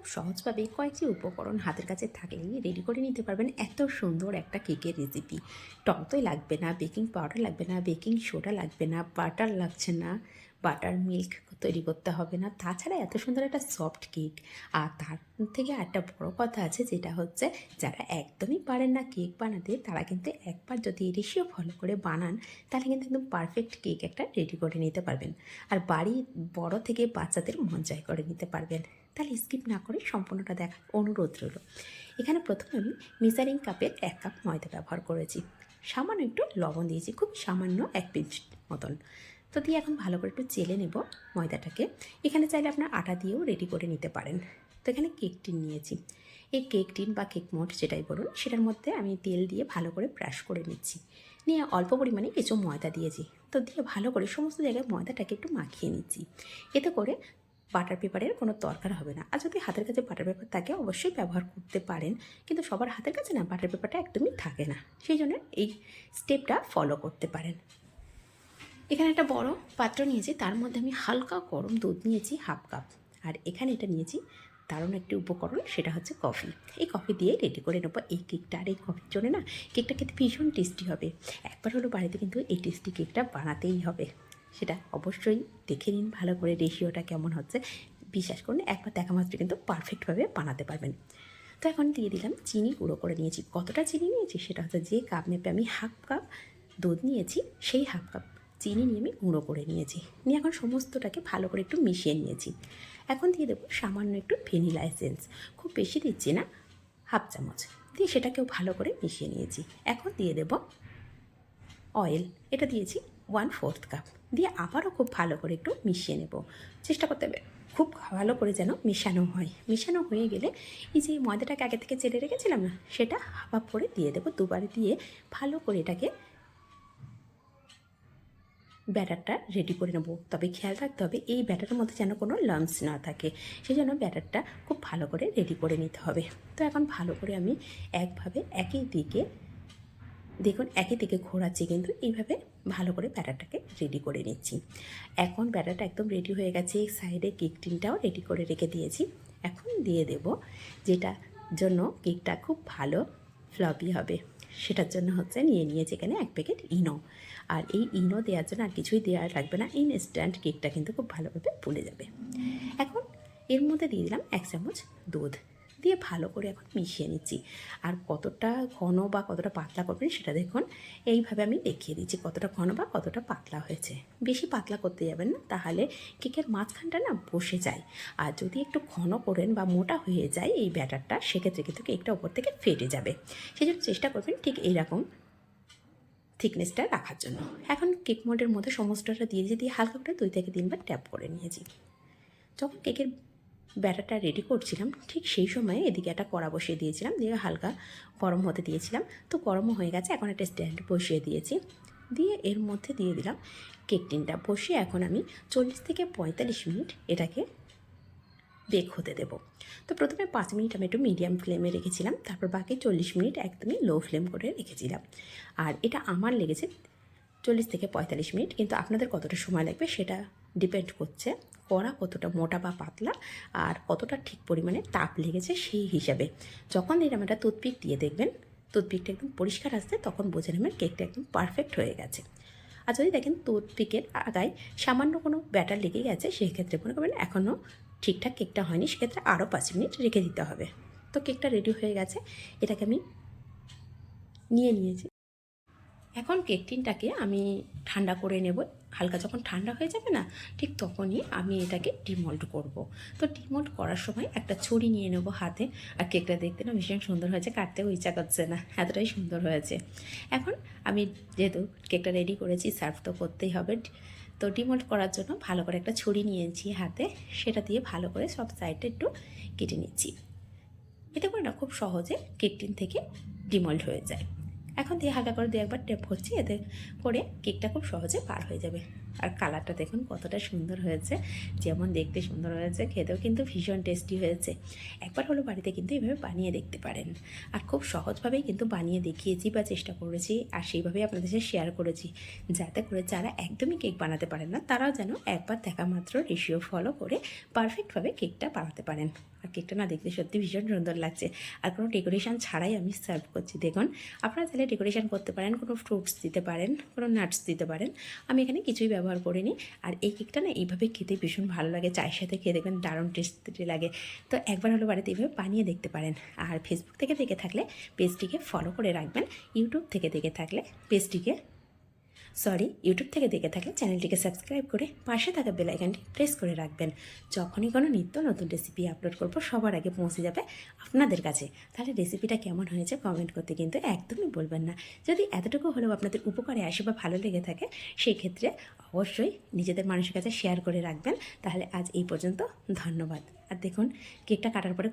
খুব সহজভাবে কয়েকটি উপকরণ হাতের কাছে থাকলেই রেডি করে নিতে পারবেন। এত সুন্দর একটা কেকের রেসিপি টক টকদই লাগবে না বেকিং পাউডার লাগবে না বেকিং সোডা লাগবে না বাটার লাগছে না বাটার মিল্ক তৈরি করতে হবে না। তাছাড়া এত সুন্দর একটা সফট কেক আর তার থেকে একটা বড় কথা আছে, যেটা হচ্ছে যারা একদমই পারেন না কেক বানাতে, তারা কিন্তু একবার যদি রেশিও ফলো করে বানান, তাহলে কিন্তু একদম পারফেক্ট কেক একটা রেডি করে নিতে পারবেন। আর বাড়ি বড় থেকে বাচ্চাদের মন জয় করে নিতে পারবেন। তাহলে স্কিপ না করে সম্পূর্ণটা দেখার অনুরোধ রইল। এখানে প্রথমে আমি মিজারিং কাপের এক কাপ ময়দা ব্যবহার করেছি। সামান্য একটু লবণ দিয়েছি, খুব সামান্য এক পিঞ্চ মতন। তো দিয়ে এখন ভালো করে একটু চেলে নেব ময়দাটাকে। এখানে চাইলে আপনার আটা দিয়েও রেডি করে নিতে পারেন। তো এখানে কেক টিন নিয়েছি। এই কেক টিন বা কেক মোট যেটাই বলুন, সেটার মধ্যে আমি তেল দিয়ে ভালো করে ব্রাশ করে নিচ্ছি। নিয়ে অল্প পরিমাণে কিছু ময়দা দিয়েছি। তো দিয়ে ভালো করে সমস্ত জায়গায় ময়দাটাকে একটু মাখিয়ে নিচ্ছি। এতে করে বাটার পেপারের কোনো দরকার হবে না। আর যদি হাতের কাছে বাটার পেপার থাকে, অবশ্যই ব্যবহার করতে পারেন। কিন্তু সবার হাতের কাছে না বাটার পেপারটা একদমই থাকে না। সেই জন্য এই স্টেপটা ফলো করতে পারেন। এখানে একটা বড় পাত্র নিয়েছি, তার মধ্যে আমি হালকা গরম দুধ নিয়েছি হাফ কাপ আর এখানে এটা নিয়েছি, দারুণ একটি উপকরণ, সেটা হচ্ছে কফি এই কফি দিয়ে রেডি করে নেব এই কেকটা আর এই কফির জন্য না কেকটা খেতে ভীষণ টেস্টি হবে। একবার হলো বাড়িতে কিন্তু এই টেস্টি কেকটা বানাতেই হবে। সেটা অবশ্যই দেখে নিন, ভালো করে রেশিওটা কেমন হচ্ছে। বিশ্বাস করুন, একবার দেখা মাত্র কিন্তু পারফেক্টভাবে বানাতে পারবেন। তো এখন দিয়ে দিলাম চিনি, গুঁড়ো করে নিয়েছি। কতটা চিনি নিয়েছি? সেটা হচ্ছে যে কাপ মেপে আমি হাফ কাপ দুধ নিয়েছি, সেই হাফ কাপ চিনি নিয়ে আমি গুঁড়ো করে নিয়েছি। নিয়ে এখন সমস্তটাকে ভালো করে একটু মিশিয়ে নিয়েছি। এখন দিয়ে দেবো সামান্য একটু ভ্যানিলা এসেন্স খুব বেশি দিচ্ছি না হাফ চামচ। দিয়ে সেটাকেও ভালো করে মিশিয়ে নিয়েছি। এখন দিয়ে দেব অয়েল এটা দিয়েছি ওয়ান ফোর্থ কাপ দিয়ে আবারও খুব ভালো করে একটু মিশিয়ে নেব। চেষ্টা করতে হবে খুব ভালো করে যেন মিশানো হয়। মিশানো হয়ে গেলে এই যে ময়দাটাকে আগে থেকে চেলে রেখেছিলাম না, সেটা হাফ করে দিয়ে দেবো দুবার দিয়ে ভালো করে এটাকে ব্যাটারটা রেডি করে নেব। তবে খেয়াল রাখতে হবে এই ব্যাটারের মধ্যে যেন কোনো লামস না থাকে সেই জন্য ব্যাটারটা খুব ভালো করে রেডি করে নিতে হবে। তো এখন ভালো করে আমি একভাবে একই দিকে দেখুন একই দিকে ঘোরাচ্ছি কিন্তু এইভাবে ভালো করে ব্যাটারটাকে রেডি করে নিচ্ছি। এখন ব্যাটারটা একদম রেডি হয়ে গেছে এই সাইডে কেক টিনটাও রেডি করে রেখে দিয়েছি। এখন দিয়ে দেব যেটা জন্য কেকটা খুব ভালো ফ্লপি হবে। সেটার জন্য হচ্ছে নিয়ে নিয়েছি এখানে এক প্যাকেট ইনো আর এই ইনো দেওয়ার জন্য আর কিছুই দেওয়া লাগবে না ইনস্ট্যান্ট কেকটা কিন্তু খুব ভালোভাবে ফুলে যাবে। এখন এর মধ্যে দিয়ে দিলাম এক চামচ দুধ। দিয়ে ভালো করে এখন মিশিয়ে নিচ্ছি। আর কতটা ঘন বা কতটা পাতলা করবেন সেটা দেখুন। এইভাবে আমি দেখিয়ে দিচ্ছি কতটা ঘন বা কতটা পাতলা হয়েছে। বেশি পাতলা করতে যাবেন না, তাহলে কেকের মাঝখানটা না বসে যায়। আর যদি একটু ঘন করেন বা মোটা হয়ে যায় এই ব্যাটারটা, সেক্ষেত্রে কিন্তু কেকটা ওপর থেকে ফেটে যাবে। সেই জন্য চেষ্টা করবেন ঠিক এইরকম থিকনেসটা রাখার জন্য। এখন কেক মোল্ডের মধ্যে সমস্তটা দিয়ে দিয়ে হালকা করে দুই থেকে তিনবার ট্যাপ করে নিয়েছি। যখন কেকের ব্যাটারটা রেডি করছিলাম, ঠিক সেই সময়ে এদিকে একটা কড়া বসিয়ে দিয়েছিলাম, দিয়ে হালকা গরম হতে দিয়েছিলাম। তো গরমও হয়ে গেছে, এখন একটা স্ট্যান্ড বসিয়ে দিয়েছি। দিয়ে এর মধ্যে দিয়ে দিলাম কেক টিনটা বসিয়ে এখন আমি চল্লিশ থেকে পঁয়তাল্লিশ মিনিট এটাকে বেক হতে দেবো। তো প্রথমে পাঁচ মিনিট আমি একটু মিডিয়াম ফ্লেমে রেখেছিলাম, তারপর বাকি চল্লিশ মিনিট একদমই লো ফ্লেম করে রেখেছিলাম। আর এটা আমার লেগেছে চল্লিশ থেকে পঁয়তাল্লিশ মিনিট, কিন্তু আপনাদের কতটা সময় লাগবে সেটা ডিপেন্ড করছে কড়া কতটা মোটা বা পাতলা আর কতটা ঠিক পরিমাণে তাপ লেগেছে সেই হিসাবে। যখন এরকম একটা টুথপিক দিয়ে দেখবেন টুথপিকটা একদম পরিষ্কার আসছে, তখন বুঝে নেবেন কেকটা একদম পারফেক্ট হয়ে গেছে। আর যদি দেখেন টুথপিকের আগায় সামান্য কোনো ব্যাটার লেগে গেছে সেক্ষেত্রে মনে করবেন এখনও ঠিকঠাক কেকটা হয়নি, সেক্ষেত্রে আরও পাঁচ মিনিট রেখে দিতে হবে। তো কেকটা রেডি হয়ে গেছে, এটাকে আমি নিয়ে নিয়েছি। এখন কেক টিনটাকে আমি ঠান্ডা করে নেব। হালকা যখন ঠান্ডা হয়ে যাবে না, ঠিক তখনই আমি এটাকে ডিমল্ট করব। তো ডিমল্ট করার সময় একটা ছুরি নিয়ে নেব হাতে। আর কেকটা দেখতে না ভীষণ সুন্দর হয়েছে, কাটতেও ইচ্ছা করছে না, এতটাই সুন্দর হয়েছে। এখন আমি যেহেতু কেকটা রেডি করেছি সার্ভ তো করতেই হবে। তো ডিমল্ট করার জন্য ভালো করে একটা ছুরি নিয়েছি হাতে, সেটা দিয়ে ভালো করে সব সাইডটা একটু কেটে নিচ্ছি। এতে করে না খুব সহজে কেকটিন থেকে ডিমল্ট হয়ে যায়। এখন দিয়ে হালকা করে দিয়ে একবার টেপ করছি, এতে করে কেকটা খুব সহজে পার হয়ে যাবে। আর কালারটা দেখুন কতটা সুন্দর হয়েছে, যেমন দেখতে সুন্দর হয়েছে, খেতেও কিন্তু ভীষণ টেস্টি হয়েছে। একবার হলো বাড়িতে কিন্তু এভাবে বানিয়ে দেখতে পারেন। আর খুব সহজভাবেই কিন্তু বানিয়ে দেখিয়েছি বা চেষ্টা করেছি, আর সেইভাবেই আপনাদের সাথে শেয়ার করেছি। যাতে করে যারা একদমই কেক বানাতে পারেন না, তারাও যেন একবার দেখা মাত্র রেশিও ফলো করে পারফেক্টভাবে কেকটা বানাতে পারেন। আর কেকটা না দেখতে সত্যি ভীষণ সুন্দর লাগছে। আর কোনো ডেকোরেশন ছাড়াই আমি সার্ভ করছি। দেখুন, আপনারা তাহলে ডেকোরেশন করতে পারেন, কোনো ফ্রুটস দিতে পারেন, কোনো নাটস দিতে পারেন। আমি এখানে কিছুই ব্যবহার করিনি। আর এই কেকটা না এইভাবে খেতে ভীষণ ভালো লাগে। চায়ের সাথে খেয়ে দেখবেন দারুণ টেস্টি লাগে। তো একবার হলো বাড়িতে এইভাবে বানিয়ে দেখতে পারেন। আর ফেসবুক থেকে দেখে থাকলে পেজটিকে ফলো করে রাখবেন। ইউটিউব থেকে দেখে থাকলে পেজটিকে সরি ইউটিউব থেকে দেখে থাকলে চ্যানেলটিকে সাবস্ক্রাইব করে পাশে থাকা বেল আইকনটি প্রেস করে রাখবেন। যখনই কোনো নিত্য নতুন রেসিপি আপলোড করব, সবার আগে পৌঁছে যাবে আপনাদের কাছে। তাহলে রেসিপিটা কেমন হয়েছে কমেন্ট করতে কিন্তু একদমই বলবেন না। যদি এতটুকু হলেও আপনাদের উপকারে আসে বা ভালো লেগে থাকে সেই ক্ষেত্রে অবশ্যই নিজেদের মানুষের কাছে শেয়ার করে রাখবেন। তাহলে আজ এই পর্যন্ত, ধন্যবাদ। আর দেখুন কেকটা কাটার পরে